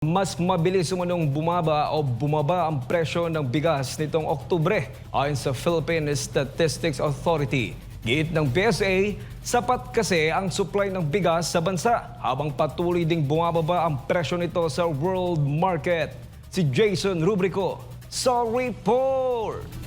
Mas mabilis umunong bumaba o bumaba ang presyo ng bigas nitong Oktubre ayon sa Philippine Statistics Authority. Giit ng PSA, sapat kasi ang supply ng bigas sa bansa habang patuloy ding bumababa ang presyo nito sa world market. Si Jason Rubrico sa report!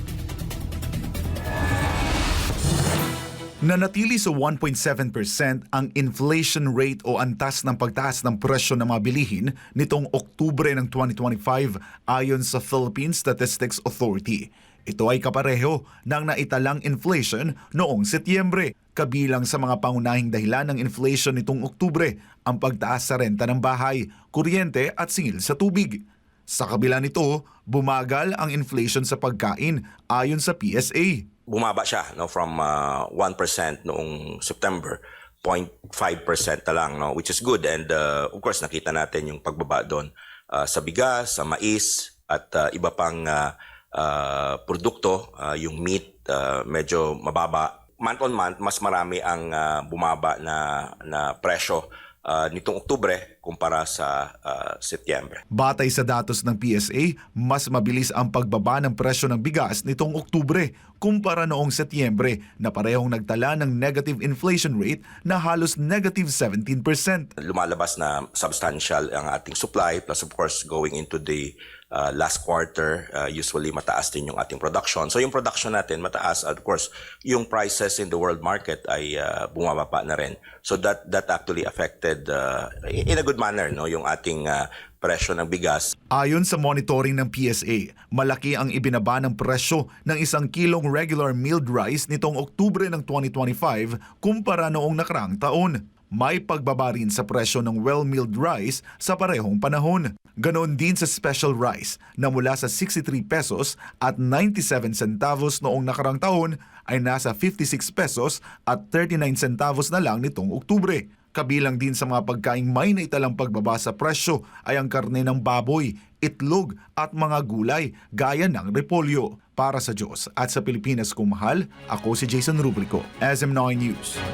Nanatili sa 1.7% ang inflation rate o antas ng pagtaas ng presyo ng mga bilihin nitong Oktubre ng 2025 ayon sa Philippine Statistics Authority. Ito ay kapareho ng naitalang inflation noong Setyembre. Kabilang sa mga pangunahing dahilan ng inflation nitong Oktubre ang pagtaas sa renta ng bahay, kuryente at singil sa tubig. Sa kabila nito, bumagal ang inflation sa pagkain ayon sa PSA. Bumaba siya no from uh, 1% noong September 0.5% na lang no which is good. And uh, of course nakita natin yung pagbaba doon uh, sa bigas, sa mais at uh, iba pang uh, uh, produkto uh, yung meat uh, medyo mababa. Month on month mas marami ang uh, bumaba na na presyo uh, nitong Oktubre kumpara sa uh, Setyembre. Batay sa datos ng PSA, mas mabilis ang pagbaba ng presyo ng bigas nitong Oktubre kumpara noong Setyembre na parehong nagtala ng negative inflation rate na halos negative 17%. lumalabas na substantial ang ating supply plus of course going into the uh, last quarter uh, usually mataas din yung ating production. So yung production natin mataas. At of course yung prices in the world market ay uh, bumababa na rin. So that that actually affected uh, in a good manner no yung ating uh, presyo ng bigas. Ayon sa monitoring ng PSA, malaki ang ibinaba ng presyo ng isang kilong regular milled rice nitong Oktubre ng 2025 kumpara noong nakaraang taon. May pagbaba rin sa presyo ng well-milled rice sa parehong panahon. Ganon din sa special rice na mula sa 63 pesos at 97 centavos noong nakarang taon ay nasa 56 pesos at 39 centavos na lang nitong Oktubre. Kabilang din sa mga pagkaing may naitalang pagbaba sa presyo ay ang karne ng baboy, itlog at mga gulay gaya ng repolyo. Para sa Diyos at sa Pilipinas kung mahal, ako si Jason Rubrico, SM9 News.